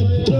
Yeah.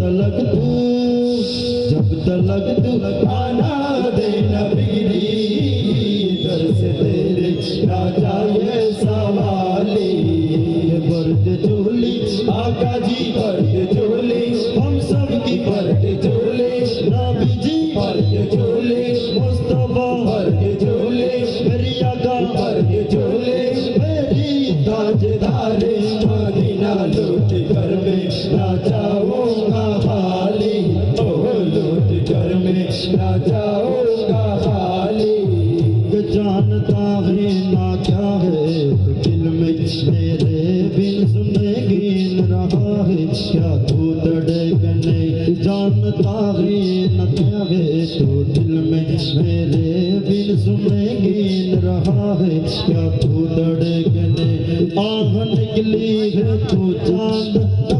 تلک تو جب تلک تو کھانا دینا بگڑی در سے تیرے راجا یہ سوالی برد آقا جی برد کیا تو دڑکنے جانتا بھی نہ کیا تو دل میں میرے بن سنے گین رہا ہے کیا تو گنے آہ نکلی ہے تو جانتا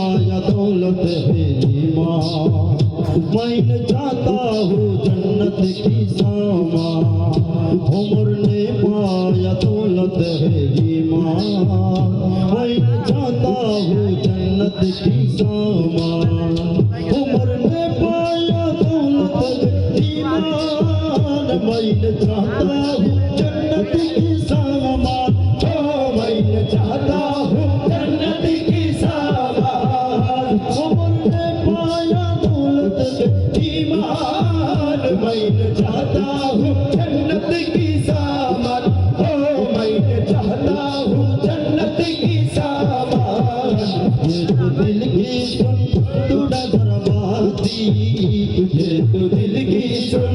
یا دولت میری ماں میں جاتا ہوں جنت کی ساما عمر نے پایا دولت میری ماں میں جاتا ہوں جنت کی ساما عمر میں چاہتا ہوں جنت کی سامان او میں چاہتا ہوں جنت کی سامان تو دل کی سن باتی یہ تو دل کی سن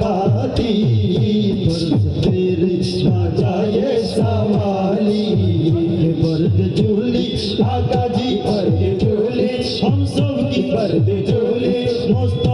باتی تیرے سوالی برد جھولی، آقا جی برد جھولی، ہم سب کی برد جھولی۔ مصطفیٰ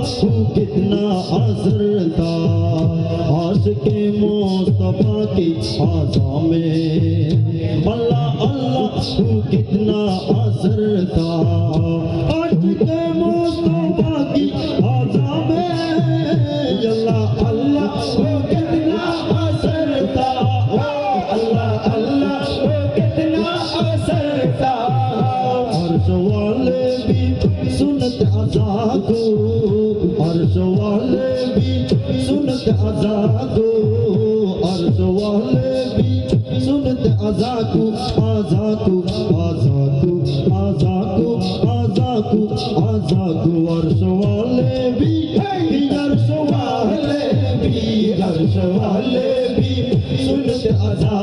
جھولی میری آقا برد جھولی میری مصطفیٰ کی عزا میں۔ اللہ اللہ تو کتنا اثر تھا۔ عاشق مصطفیٰ اللہ اللہ تو کتنا تھا مصطفیٰ کی عزا میں۔ اللہ اللہ تو کتنا اثر تھا۔ اللہ اللہ تو کتنا اثر تھا۔ عرش والے بھی سنت عزا کو۔ عرش والے بھی سنت عزا عرش والے بھی سنت عزا کو عزا کو عزا کو عرش والے بھی عرش والے بھی عرش والے بھی، سنت عزا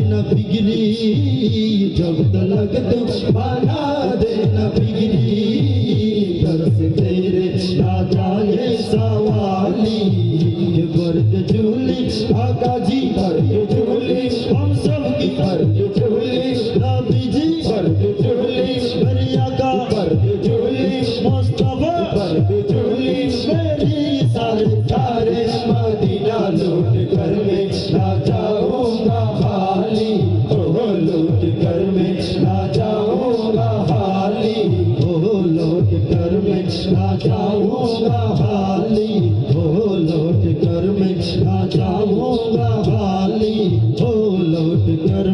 نہ بگڑی جب تلک تو بنا دے نہ بگڑی۔ جائے سوالی یہ برد جھولی آقا جی برد جھولی ہم سب کی برد جھولی Oh, Lord, the